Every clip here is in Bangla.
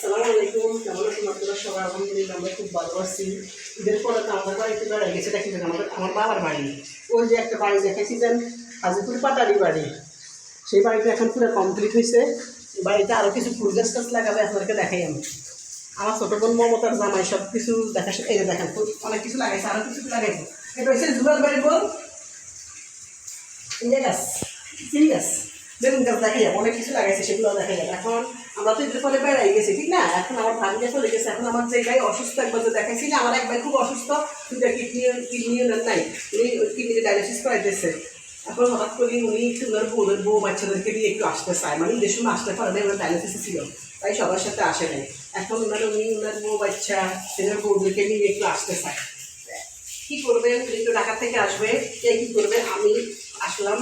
আসসালামু আলাইকুম, কেমন আছেন আপনারা সবাই? আলহামদুলিল্লাহ, আমরা খুব ভালো আছি। ঈদের পরে তো আমাদের বাড়িতে বেড়াই গেছে দেখি আমাদের আমার বাবার বাড়ি। ওই যে একটা বাড়ি দেখেছিলেন হাজিপুর পাটারি বাড়ি। সেই বাড়িটা এখন পুরো কমপ্লিট হয়েছে বাড়িতে আরও কিছু ফুল গাছ টাছ লাগাবে, আপনাদেরকে দেখাই আমি। আমার ছোটো বোন মমতার জামাই সব কিছু দেখা এই যে দেখেন অনেক কিছু লাগাইছে আরও কিছু লাগাইছে। এটা হচ্ছে জুয়ার বাড়ি বল। ইয়ে গাছ। চিনি গাছ। বেগুন গাছ দেখা যাবে, অনেক কিছু লাগাইছে সেগুলো দেখা যাবে এখন আমরা তো ঈদের ফলে বেড়াই গেছি, ঠিক না? এখন আমার ভাগ্যে চলে গেছে, এখন আমার যে গায়ে অসুস্থ একবার যে দেখাইছি না আমার এক ভাই খুব অসুস্থ দুটা কিডনি কিডনি নাই, উনি কিডনিতে ডায়ালিসিস করাইতেছে। এখন হঠাৎ করে উনি একটু ওনার বউদের বউ বাচ্চাদেরকে নিয়ে একটু আসতে চায় মানে ঈদের সময় আসতে পারে না ওনার ডায়ালিসিসে ছিল, তাই সবার সাথে আসে নাই। এখন ওনার, উনি ওনার বউ, বাচ্চা ছেলের বউদেরকে নিয়ে একটু আসতে চায়। কি করবেন? তো ঢাকা থেকে আসবে, কে কি করবে? আমি আসলাম।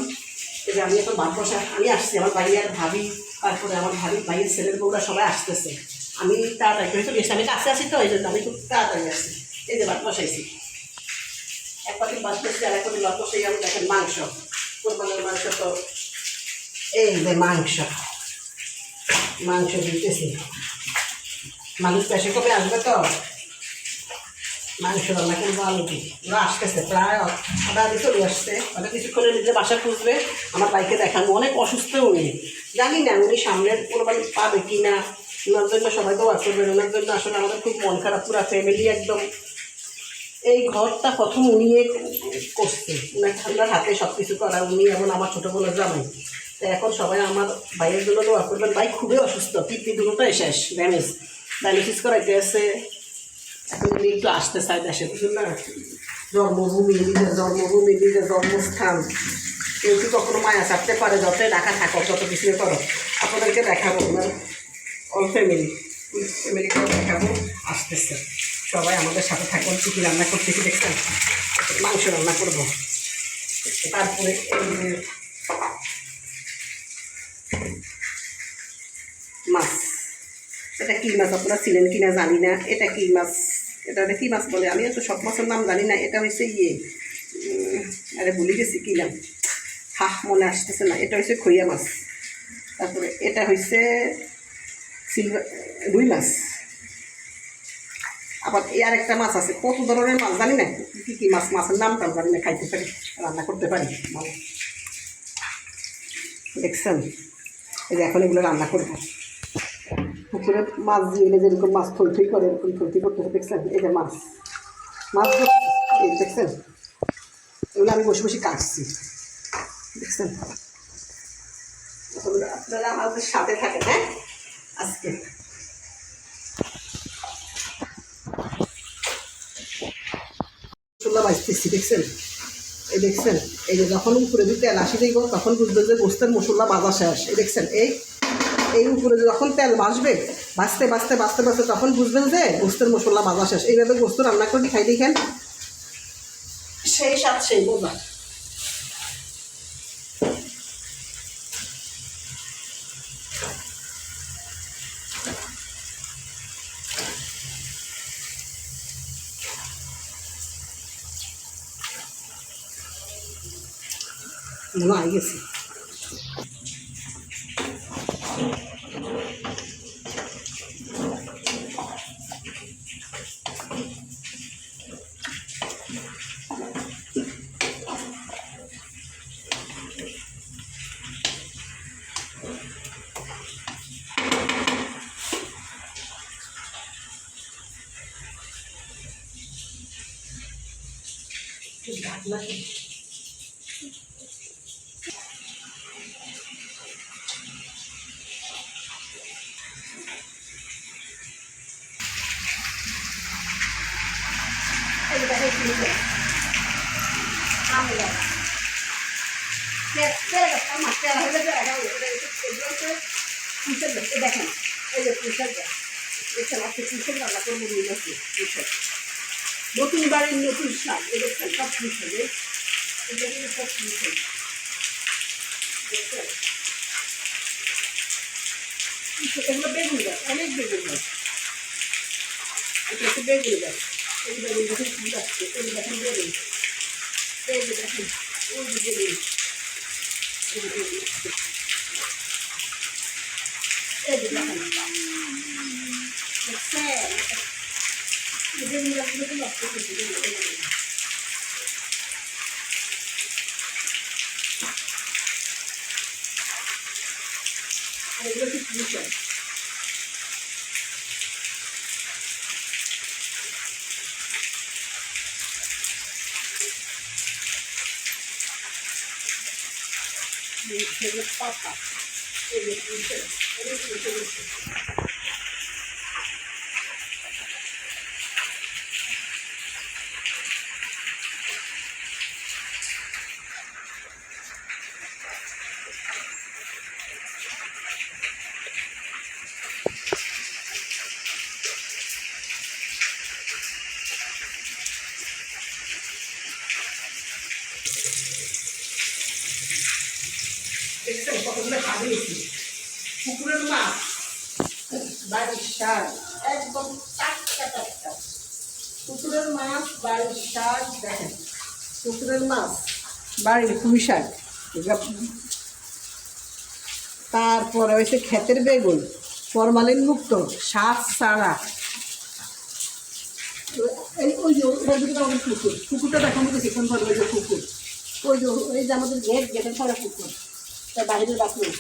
যে আমি এখন বসা আমি আসছি, আমার ভাইয়ার ভাবি, তারপরে আমার ভাবি, ভাইয়ের ছেলের বউরা সবাই আসতেছে। আমি তাড়াতাড়ি করে চলে এসেছি। আমি কাছে আসি তো, এই জন্য আমি খুব তাড়াতাড়ি আসছি। এই যে ভাত বসাইছি। এক বাদ বসছি আর এক পাতি ভাত আমি দেখেন মাংস। কোরবানের মাংস তো এই যে মাংস। মাংস দিতেছি। মানুষ পেশে কবে আসবে তো? মাংস রান্না করব আলু ওরা আসতেছে, প্রায় আধা আধি চলে আসছে। ওটা কিছুক্ষণের নিজের বাসা খুঁজবে। আমার বাইকে দেখানো অনেক অসুস্থ উনি। জানি না উনি সামনের কোরবানি পাবে কি না। ওনার জন্য সবাই দোয়া করবেন, ওনার জন্য আসলে আমাদের খুব মন খারাপ, পুরো ফ্যামিলি একদম। এই ঘরটা প্রথম উনি করছে। ওনার হাতে সব কিছু করা, উনি এবং আমার ছোটো বোনের জামাই। তো এখন সবাই আমার ভাইয়ের জন্য দোয়া করবেন। ভাই খুবই অসুস্থ কিডনি দুটোটাই শেষ ড্যামেজ ডায়ালিসিস করাইতে আছে এখন একটু আসতে চায় দেশে বুঝুন না, জন্মভূমি, নিজের জন্মভূমি, নিজের জন্মস্থান। কেউ কি কখনো মায়া চাপতে পারে? যতই ঢাকা থাকো যত কিছু করো আপনাদেরকে দেখাবো ওনার অল ফ্যামিলি ফ্যামিলিকেও দেখাবো, আসতেছে। সবাই আমাদের সাথে থাকুন, কী কী রান্না করতেছি দেখছেন? মাংস রান্না করব। তারপরে মাছ। এটা কী মাছ আপনারা ছিলেন কিনা জানি না। এটা কী মাছ? এটা কী মাছ বলে। আমি তো সব মাছের নাম জানি না, এটা হচ্ছে ইয়ে। আরে ভুলে গেছি কী নাম। হাহ, মনে আসতেছে না। এটা হচ্ছে খইয়া মাছ। তারপরে এটা হচ্ছে সিলভার রুই মাছ। আবার এই আরেকটা মাছ আছে, কত ধরনের মাছ জানি না। কী কী মাছ, মাছের নামটা জানি না, খাইতে পারি, রান্না করতে পারি। দেখছেন? এই যে এখন এগুলো রান্না করব। পুকুরে মাছ দিয়ে যেরকম মাছ থই থই করে, এরকম থই থই করতেছে দেখছেন? এই যে মাছ। মাছ এই দেখছেন? এগুলো আমি বসে বসে কাটছি, দেখছেন? আপনারা আমাদের সাথে থাকেন হ্যাঁ? আজকে। বাজতেছি, দেখছেন? এই দেখছেন? এই যে যখন উপরে দিয়ে তেল আসি দিব, তখন বুঝবেন যে গোস্তের মশলা বাজা শেষ, এই দেখছেন? এই এই উপরে যখন তেল বাসবে বাঁচতে বাঁচতে বাঁচতে বাঁচতে তখন বুঝবেন যে গোস্তের মশলা বাজা শেষ। এইভাবে গোস্ত রান্না করে খাই দেখেন। সেই স্বাদ সেই বোঝা মনে হয় গেছে। দেখেন, এই যে আজকে পুঁইশাক রান্না করব পুঁইশাক। নতুন বাড়ির নতুন শাক এই সব পুঁইশাক এই। এগুলো কিন্তু সব? পুঁইশাক, এগুলো বেগুন গাছ অনেক বেগুন গাছ। এটা হচ্ছে বেগুন গাছ। এই বেগুন গাছের ফুল আসছে। এই দেখেন বেগুন। এই যে দেখেন ওই যে বেগুন। এই বেগুন আসছে। এই যে দেখেন আর এগুলো কি সেগুলো পাতা এগুলো পুষার এগুলো পুষে সাজিয়েছি পুকুরের মাছ। বাড়ির শাক। একদম পুকুরের মাছ, বাড়ির শাক, দেখেন। পুকুরের মাছ, বাড়ির শাক। তারপরে হয়েছে ক্ষেতের বেগুন, ফরমালিন মুক্ত সাত ছাড়া। এই ওই যে আমাদের পুকুর। পুকুরটা কোন ভাবে ওই যে পুকুর। ওই যে ওই যে আমাদের গেট, গেটের পরে পুকুর। বাইরের বাথরুম।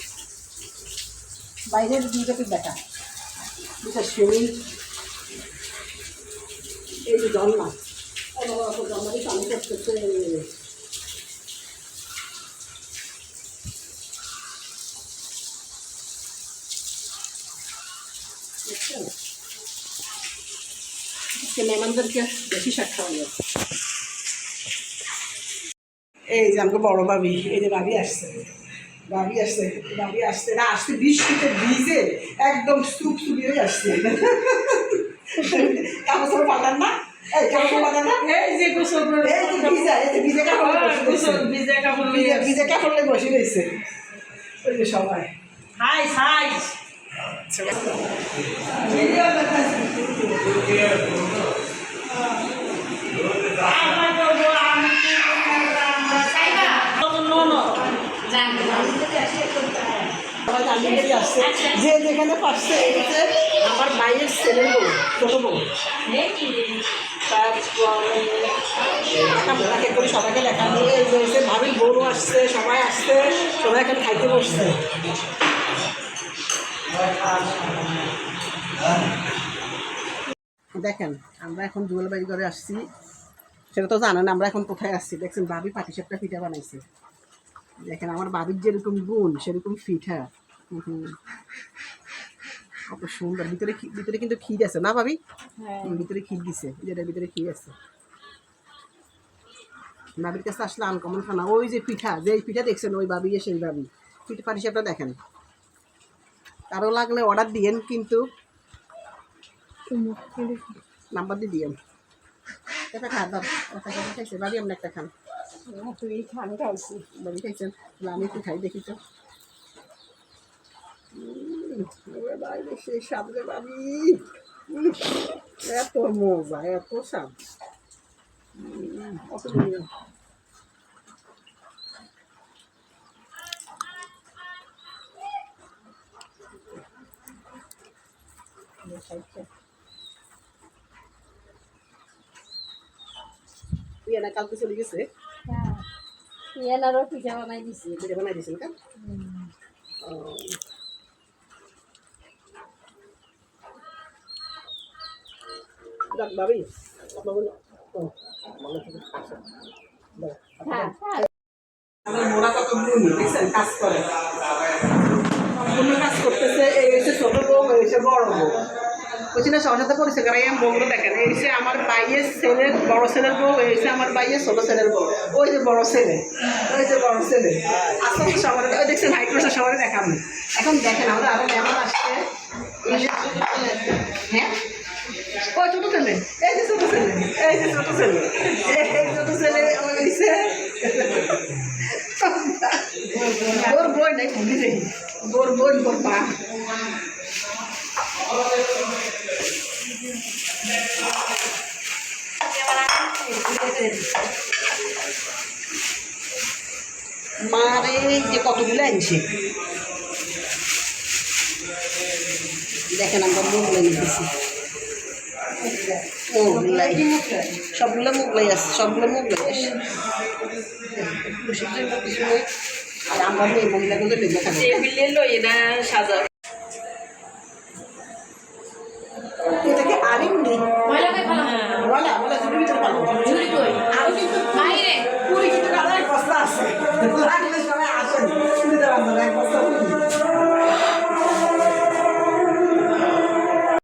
বাইরের দুইটাকে দেখা। দুটা সুইমিং। এই যে জন্মা বেশি এই যে আমাকে বড় ভাবি, এই যে ভাবি আসছে। ভাবি আসছে ভাবি আসছে। না আসছে বৃষ্টিতে ভিজে একদম সুপ সুপি হয়ে আসছে। কাপড় পাঠান না? এই কাপড় পাঠান না? এই যে গোসল করে এই যে ভিজা এই যে ভিজে কাপড় নিয়ে বসে রয়েছে। গোসল ভিজে কাপড় নিয়ে ভিজে- ভিজে কাপড় নিয়ে বসে রয়েছে ওই যে সবাই হাই হাই সবাই আসছে। যে যেখানে এই হচ্ছে আমার মায়ের ছেলের বউ, ছোটো বউ। লেখা করে সবাইকে যে এসে ভাবির বউও আসছে, সবাই আসছে, সবাই এখন খাইতে বসছে। দেখেন, আমরা এখন জুয়েলবাড়ি করে আসছি। সেটা তো জানেন, আমরা এখন কোথায় আসছি? দেখছেন, ভাবি পাটিসাপটা পিঠা বানাইছে। দেখেন, আমার বাবির যেরকম গুণ সেরকম পিঠা। কত সুন্দর। ভিতরে ভিতরে কিন্তু ক্ষীর আছে না ভাবি? ভিতরে ক্ষীর দিছে যেটার ভিতরে ক্ষীর আছে। বাবির কাছে আসলে আনকমন খানা। ওই যে পিঠা যে পিঠা দেখছেন ওই বাবি সেই বাবি পিঠা পাটিসাপটা দেখেন। কারও লাগলে অর্ডার দিয়েন কিন্তু নাম্বার দিয়ে দিয়েন। একটা খা দাও। একটা কথা খাইছে। বাবি আপনি একটা খান। তুই খান খাইছি। বাবি খাইছেন? আমি একটু খাই দেখি তো। সেই রে বাবি এত মজা এত তুই এনা কালকে চলে গেছে এনারও পিঠা বানাই দিছি ভিডিও বানাই কেন ও। যাক, ভাবি আচ্ছা মোড়া কত গুণী দেখছেন কাজ করে। সম্পূর্ণ কাজ করতেছে এই হচ্ছে ছোট বউ এই হচ্ছে বড় বউ। বলছি না সবার সাথে পরিচয় করাই আমি বউগুলো দেখেন এই হচ্ছে আমার বাইয়ের ছেলের বড় ছেলের বউ এই হচ্ছে আমার বাইয়ের ছোট ছেলের বউ। ওই যে বড় ছেলে ওই যে বড় ছেলে। আস্তে আস্তে সবার ওই দেখছেন হাই প্রেশার সবাই দেখান। এখন দেখেন আমরা আরও মেহমান আসছে। হ্যাঁ? ওই ছোট ছেলে এই যে ছোট ছেলে এই যে ছোট ছেলে এই ছোট ছেলে ওই হচ্ছে ওর বই নাই ভুলি যাই ওর বই ওর মা মারে যে কতগুলো আনছে দেখেন আমরা লেগে দিছি ও মোগলাই সবগুলো মোগলাই আছে সবগুলো মোগলাই আছে কিছু নেই। আর আমরা মেয়ে মহিলাগুলো লেগে থাকি টেবিলে লই না সাজা। এটাকে আরেকনি ময়লাকে ফেলা বলা বলা ঝুড়ির ভিতরে পাবো ঝুড়ি কই? আরও কিন্তু বাইরে। পুরি কিন্তু কালার বস্তা আছে।